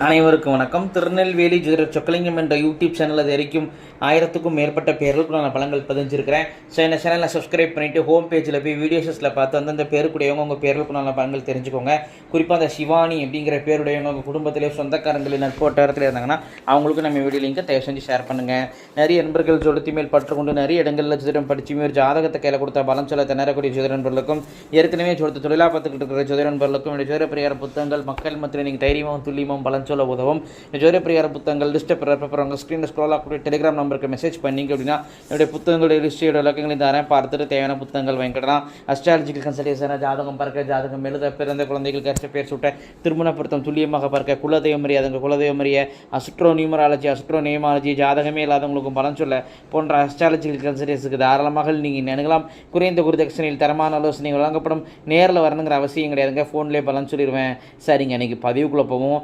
அனைவருக்கும் வணக்கம். திருநெல்வேலி ஜோதிடர் சொக்கலிங்கம் என்ற யூடியூப் சேனல் அது வரைக்கும் ஆயிரத்துக்கும் மேற்பட்ட பேர்களுக்கு நான் பலங்கள் பதிஞ்சிருக்கிறேன். ஸோ இந்த சேனலை சப்ஸ்கிரைப் பண்ணிவிட்டு ஹோம் பேஜில் போய் வீடியோஸில் பார்த்து அந்தந்த பேருக்குடையவங்க உங்கள் பேர்களுக்கு நான் பலங்கள் தெரிஞ்சுக்கோங்க. குறிப்பாக அந்த சிவானி அப்படிங்கிற பேருடையவங்க உங்கள் குடும்பத்திலே சொந்தக்காரங்களே நட்பு வட்டாரத்தில் இருந்தாங்கன்னா அவங்களுக்கு நம்ம வீடியோ லிங்கை தயவு செஞ்சு ஷேர் பண்ணுங்கள் நிறைய நண்பர்கள் ஜோடத்தி மேல் பற்றுக்கொண்டு நிறைய இடங்களில் ஜோதிடம் படிச்சுமே ஒரு ஜாதகத்தை கையில் கொடுத்த பலம் சொல்ல திணறக்கூடிய ஜோதிட நண்பர்களுக்கும் ஏற்கனவே ஜோதிட தொழிலாக பார்த்துக்கிட்டு இருக்கிற ஜோதிட நண்பர்களுக்கும் இந்த ஜோதிட பிரியார புத்தகங்கள் மக்கள் மத்தியில் நீங்கள் தைரியமாகவும் துல்லியமாகவும் பலன் சொல்ல உதவும். இந்த ஜோதிட பிரியார புத்தகங்கள் லிஸ்ட்டை உங்கள் ஸ்க்ரீனில் ஸ்க்ரோல் ஆகக்கூடிய டெலிகிராம் நம்பருக்கு மெசேஜ் பண்ணிங்க அப்படின்னா என்னுடைய புத்தகங்களுடைய லிஸ்டியோட இலக்கங்களை தரேன் பார்த்துட்டு தேவையான புத்தகங்கள் வாங்கிக்கலாம் அஸ்ட்ராலஜிக்கல் கன்சல்டேஷன் ஜாதகம் பார்க்க ஜாதகம் எழுத பிறந்த குழந்தைகளுக்கு கஷ்ட பேர் சுட்ட திருமண பொருத்தம் துல்லியமாக பார்க்க குலதெய்வம் அறியாதவங்க குலதெய்வம் அறிய அஸ்ட்ரோ நியூமராலஜி அஸ்ட்ரோ நியமாலஜி ஜாதகமே இல்லாதவங்களுக்கும் பலன் சொல்ல போன்ற அஸ்ட்ராலஜிக்கல் கன்சல்டேஷனுக்கு தாராளமாக நீங்கள் நினைக்கலாம் குறைந்த குருதட்சணையில் தரமான ஆலோசனை வழங்கப்படும். நேரில் வரணுங்கிற அவசியம் கிடையாதுங்க. ஃபோன்லேயே பலன் சொல்லிடுவேன் சரிங்க அன்றைக்கி பதிவுக்குள்ளே போவோம்.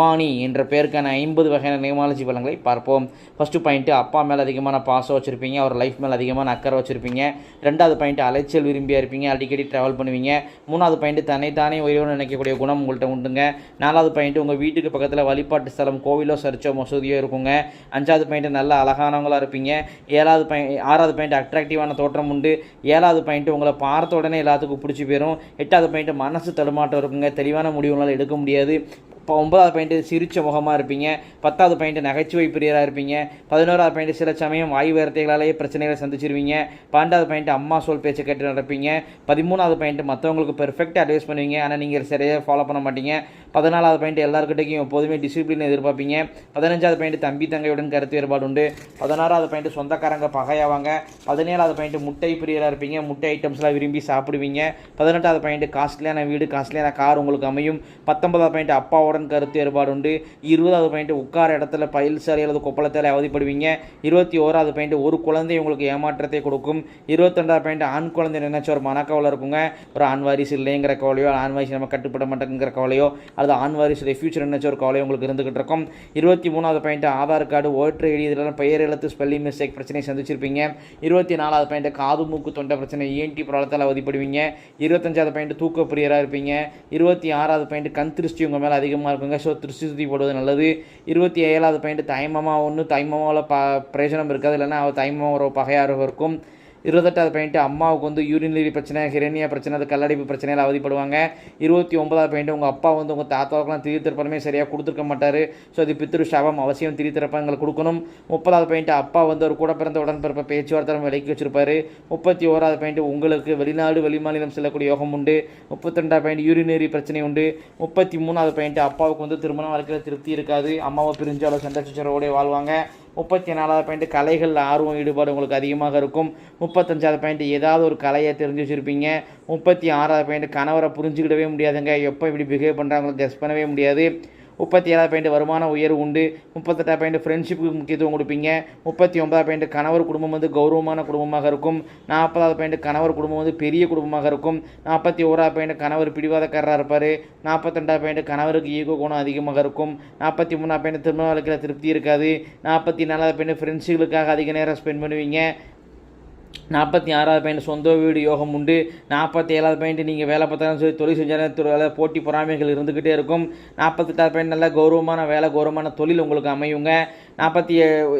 பவானி என்ற பேருக்கான ஐம்பது வகையான நியமாலஜி பலன்களை பார்ப்போம். ஃபஸ்ட்டு பாயிண்ட்டு அப்பா மேலே அதிகமான பாசம் வச்சுருப்பீங்க அவர் லைஃப் மேலே அதிகமான அக்கறை வச்சுருப்பீங்க. ரெண்டாவது பாயிண்ட் அலைச்சல் விரும்பியாக இருப்பீங்க அடிக்கடி ட்ராவல் பண்ணுவீங்க. மூணாவது பாயிண்ட் தன்னைத்தானே உயர்வு நினைக்கக்கூடிய குணம் உங்கள்கிட்ட உண்டுங்க. நாலாவது பாயிண்ட் உங்கள் வீட்டுக்கு பக்கத்தில் வழிபாட்டு ஸ்தலம் கோவிலோ சர்ச்சோ மசூதியோ இருக்குங்க. அஞ்சாவது பாயிண்ட் நல்ல அழகானவங்களாக இருப்பீங்க. ஏழாவது பாயிண்ட் ஆறாவது பாயிண்ட் அட்ராக்டிவான தோற்றம் உண்டு. ஏழாவது பாயிண்ட் உங்களை பார்த்த உடனே எல்லாத்துக்கும் பிடிச்சி போயிடும் எட்டாவது பாயிண்ட் மனசு தடுமாட்டம் இருக்குங்க. தெளிவான முடிவுகளால் எடுக்க முடியாது. இப்போ ஒன்பதாவது பாயிண்ட்டு சிரிச்ச முகமாக இருப்பீங்க. பத்தாவது பாயிண்ட்டு நகைச்சுவை பிரியராக இருப்பீங்க. பதினோராவது பாயிண்ட்டு சில சமயம் வாய் வார்த்தைகளாலேயே பிரச்சனைகளை சந்திச்சிருவீங்க. பன்னெண்டாவது பாயிண்ட்டு அம்மா சொல் பேச்சை கேட்டு நடப்பீங்க. பதிமூணாவது பாயிண்ட்டு மற்றவங்களுக்கு பெர்ஃபெக்டாக அட்வைஸ் பண்ணுவீங்க. ஆனால் நீங்கள் சரியாக ஃபாலோ பண்ண மாட்டீங்க. பதினாலாவது பாயிண்ட் எல்லாருக்கிட்டையும் எப்போதுமே டிசிப்ளின் எதிர்பார்ப்பீங்க. பதினஞ்சாவது பாயிண்ட் தம்பி தங்கையுடன் கருத்து வேறுபாடு உண்டு. பதினாறாவது பாயிண்ட் சொந்தக்காரங்க பகையாவாங்க. பதினேழாவது பாயிண்ட் முட்டை பிரியராக இருப்பீங்க. முட்டை ஐட்டம்ஸ்லாம் விரும்பி சாப்பிடுவீங்க. பதினெட்டாவது பாயிண்ட் காஸ்ட்லியான வீடு காஸ்ட்லியான கார் உங்களுக்கு அமையும். பத்தொன்பதாவது பாயிண்ட் அப்பாவுடன் கருத்து வேறுபாடு உண்டு இருபதாவது பாயிண்ட் உட்கார இடத்துல பயில் சாலை அல்லது கொப்பளத்தில் அவதிப்படுவீங்க. இருபத்தி ஓராவது பாயிண்ட் ஒரு குழந்தை உங்களுக்கு ஏமாற்றத்தை கொடுக்கும். இருபத்தெண்டாவது பாயிண்ட் ஆண் குழந்தை நினைச்ச ஒரு மனக்கவலை இருக்குங்க. ஒரு ஆண் வாரிசு இல்லைங்கிற கவலையோ ஆண் வாரிசு நம்ம கட்டுப்பட மாட்டேங்கிற கவலையோ அல்லது ஆண் வாரிசுடைய ஃபியூச்சர் நினைச்ச ஒரு கவலையோ உங்களுக்கு இருந்துகிட்டு இருக்கும். இருபத்தி மூணாவது point Aadhaar card voter ID இதெல்லாம் பெயர் எழுத்து ஸ்பெல்லிங் மிஸ்டேக் பிரச்சனை சந்திச்சிருப்பீங்க. இருபத்தி நாலாவது பாயிண்ட் காது மூக்கு தொண்டை பிரச்சனை இஎன்டி ஏன்டி ப்ராப்ளத்தால் அவதிப்படுவீங்க. இருபத்தஞ்சாவது பாயிண்ட் தூக்க பிரியராக இருப்பீங்க. இருபத்தி ஆறாவது பாயிண்ட் கண் திருஷ்டி உங்கள் மேலே அதிகமாக இருக்குங்க. ஸோ திருஷ்டி சுற்றி போடுவது நல்லது. இருபத்தி ஏழாவது பாயிண்ட் தாய்மாமா ஒன்று தாய்மாமாவில் ப பிரயோஜனம் இருக்காது. இல்லைன்னா அவள் தாய்மாமா ஒரு பகையாக இருக்கும். இருபத்தெட்டாவது பாயிண்ட் அம்மாவுக்கு வந்து யூரினரி பிரச்சனை ஹிரேனியா பிரச்சனை அது கல்லடைப்பு பிரச்சனையில் அவதிப்படுவாங்க. இருபத்தி ஒன்பதாவது பாயிண்ட் உங்கள் அப்பா வந்து உங்கள் தாத்தாவுக்குலாம் திரி திருப்பணமே சரியாக கொடுத்துருக்க மாட்டார். ஸோ அது பித்திரு சாபம் அவசியம் திரி திருப்பங்கள் கொடுக்கணும். முப்பதாவது பாயிண்ட் அப்பா வந்து ஒரு கூட பிறந்த உடன்பிறப்ப பேச்சுவார்த்தை விலைக்கு வச்சிருப்பாரு. முப்பத்தி ஓராவது பாயிண்ட் உங்களுக்கு வெளிநாடு வெளிமாநிலம் செல்லக்கூடிய யோகம் உண்டு. முப்பத்தி ரெண்டாவது பாயிண்ட் யூரினரி பிரச்சனை உண்டு. முப்பத்தி மூணாவது பாயிண்ட் அப்பாவுக்கு வந்து திருமண வாழ்க்கையில் திருப்தி இருக்காது. அம்மாவை பிரிஞ்சாலும் சண்டை வாழ்வாங்க. முப்பத்தி நாலாவது பாயிண்ட் கலைகளில் ஆர்வம் ஈடுபாடு உங்களுக்கு அதிகமாக இருக்கும். முப்பத்தஞ்சாவது பாயிண்ட் ஏதாவது ஒரு கலையை தெரிஞ்சு வச்சுருப்பீங்க. முப்பத்தி ஆறாவது பாயிண்ட் கணவரை புரிஞ்சுக்கிடவே முடியாதுங்க. எப்போ இப்படி பிஹேவ் பண்ணுறாங்களோ கெஸ் பண்ணவே முடியாது. முப்பத்தி ஏழாவது பாயிண்ட் வருமான உயர்வு உண்டு. முப்பத்தெட்டாவது பாயிண்ட் ஃப்ரெண்ட்ஷிப்புக்கு முக்கியத்துவம் கொடுப்பீங்க. முப்பத்தி ஒன்பதாவது பாயிண்ட் கணவர் குடும்பம் வந்து கௌரவமான குடும்பமாக இருக்கும். நாற்பதாவது பாயிண்ட் கணவர் குடும்பம் வந்து பெரிய குடும்பமாக இருக்கும். நாற்பத்தி ஓராவது பாயிண்ட் கணவர் பிடிவாதக்காரராக இருப்பார். நாற்பத்தெண்டாவது பாயிண்ட் கணவருக்கு ஈகோ குணம் அதிகமாக இருக்கும். நாற்பத்தி மூணாவது பாயிண்ட் திருமண வாழ்க்கையில் திருப்தி இருக்காது. நாற்பத்தி நாலாவது பாயிண்ட் ஃப்ரெண்ட்ஸுகளுக்காக அதிக நேரம் ஸ்பெண்ட் பண்ணுவீங்க. நாற்பத்தி ஆறாவது பாயிண்ட் சொந்த வீடு யோகம் உண்டு. நாற்பத்தி ஏழாவது பாயிண்ட் நீங்கள் வேலை பார்த்தாலும் சரி தொழில் செஞ்சாலும் தொழில் போட்டி பொறாமைகள் இருந்துக்கிட்டே இருக்கும். நாற்பத்தெட்டாவது பாயிண்ட் நல்ல கௌரவமான வேலை கௌரவமான தொழில் உங்களுக்கு அமையுங்க. நாற்பத்தி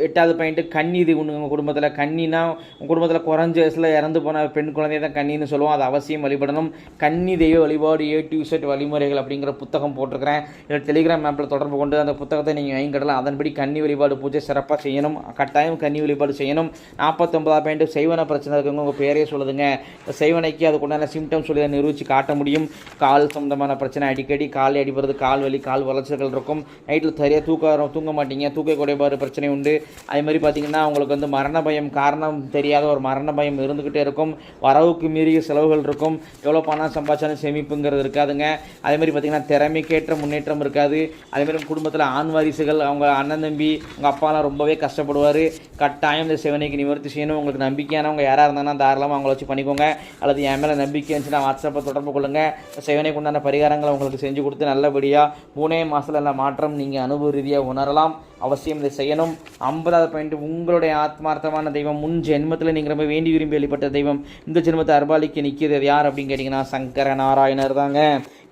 எட்டாவது பாயிண்ட்டு கன்னி இது உண்டு உங்கள் குடும்பத்தில். கன்னினா உங்கள் குடும்பத்தில் குறைஞ்ச வயசில் இறந்து போன பெண் குழந்தைய தான் கன்னின்னு சொல்லுவோம். அது அவசியம் வழிபடணும். கன்னி தெய்வ வழிபாடு ஏ டு செட் வழிமுறைகள் அப்படிங்கிற புத்தகம் போட்டிருக்கிறேன். இதில் டெலிகிராம் ஆப்பில் தொடர்பு கொண்டு அந்த புத்தகத்தை நீங்கள் வாங்கிக்கிடலாம். அதன்படி கன்னி வழிபாடு பூஜை சிறப்பாக செய்யணும். கட்டாயம் கன்னி வழிபாடு செய்யணும். நாற்பத்தொம்பதாவது பாயிண்ட் செய்வன பிரச்சனை இருக்குங்க. உங்கள் பேரே சொல்லுதுங்க. இந்த செய்வனைக்கு அதுக்குண்டான சிம்டம்ஸ் சொல்லி அதை நிரூபித்து காட்ட முடியும். கால் சம்மந்தமான பிரச்சனை அடிக்கடி கால் அடிபடுறது கால் வலி கால் வளர்ச்சிகள் இருக்கும். நைட்டில் சரியாக தூக்க வரும், தூங்க மாட்டீங்க. தூக்க குறைபாடு ஒரு பிரச்சனை உண்டு. அதே மாதிரி பார்த்தீங்கன்னா உங்களுக்கு வந்து மரண பயம் காரணம் தெரியாத ஒரு மரண பயம் இருந்துக்கிட்டே இருக்கும். வரவுக்கு மீறிய செலவுகள் இருக்கும். எவ்வளோ பணம் சம்பாதிச்சாலும் சேமிப்புங்கிறது இருக்காதுங்க. அதே மாதிரி பார்த்திங்கன்னா திறமைக்கேற்ற முன்னேற்றம் இருக்காது. அதே மாதிரி குடும்பத்தில் ஆண் வாரிசுகள் அவங்க அண்ணன் தம்பி உங்கள் அப்பாலாம் ரொம்பவே கஷ்டப்படுவார். கட்டாயம் இந்த சிவனைக்கு நிவர்த்தி செய்யணும். உங்களுக்கு நம்பிக்கையானவங்க யாராக இருந்தாங்கன்னா தாராளமாக அவங்கள வச்சு பண்ணிக்கோங்க. அல்லது என் மேலே நம்பிக்கை இருந்துச்சுன்னா வாட்ஸ்அப்பை தொடர்பு கொள்ளுங்கள் சிவனைக்கு உண்டான பரிகாரங்களை உங்களுக்கு செஞ்சு கொடுத்து நல்லபடியாக மூணே மாதத்தில் நல்ல மாற்றம் நீங்கள் அனுபவ ரீதியாக உணரலாம். அவசியம் இந்த செய்யணும். ஐம்பதாவது பாயிண்ட் உங்களுடைய ஆத்மார்த்தமான தெய்வம் முன் ஜென்மத்தில் நீங்கள் ரொம்ப வேண்டி விரும்பி வெளிப்பட்ட தெய்வம். இந்த ஜென்மத்தை அர்பாலிக்கு நிற்கிறது யார் அப்படின்னு கேட்டிங்கன்னா சங்கர நாராயணர் தாங்க.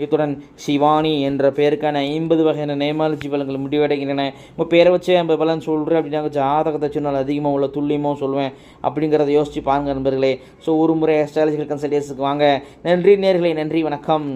இத்துடன் சிவானி என்ற பெயருக்கான ஐம்பது வகையான நேமாலஜி பலன்கள் முடிவடைகின்றன. உங்கள் பேரை வச்சே ஐம்பது பலன் சொல்கிறேன் அப்படின்னா ஜாதகத்தை சொன்னால் அதிகமாக உள்ள துல்லியமாக சொல்லுவேன் அப்படிங்கிறத யோசித்து பாருங்க நண்பர்களே. ஸோ ஒரு முறை அஸ்ட்ராலஜிக்கல் கன்சல்டேஷனுக்கு வாங்க. நன்றி நேர்களை நன்றி வணக்கம்.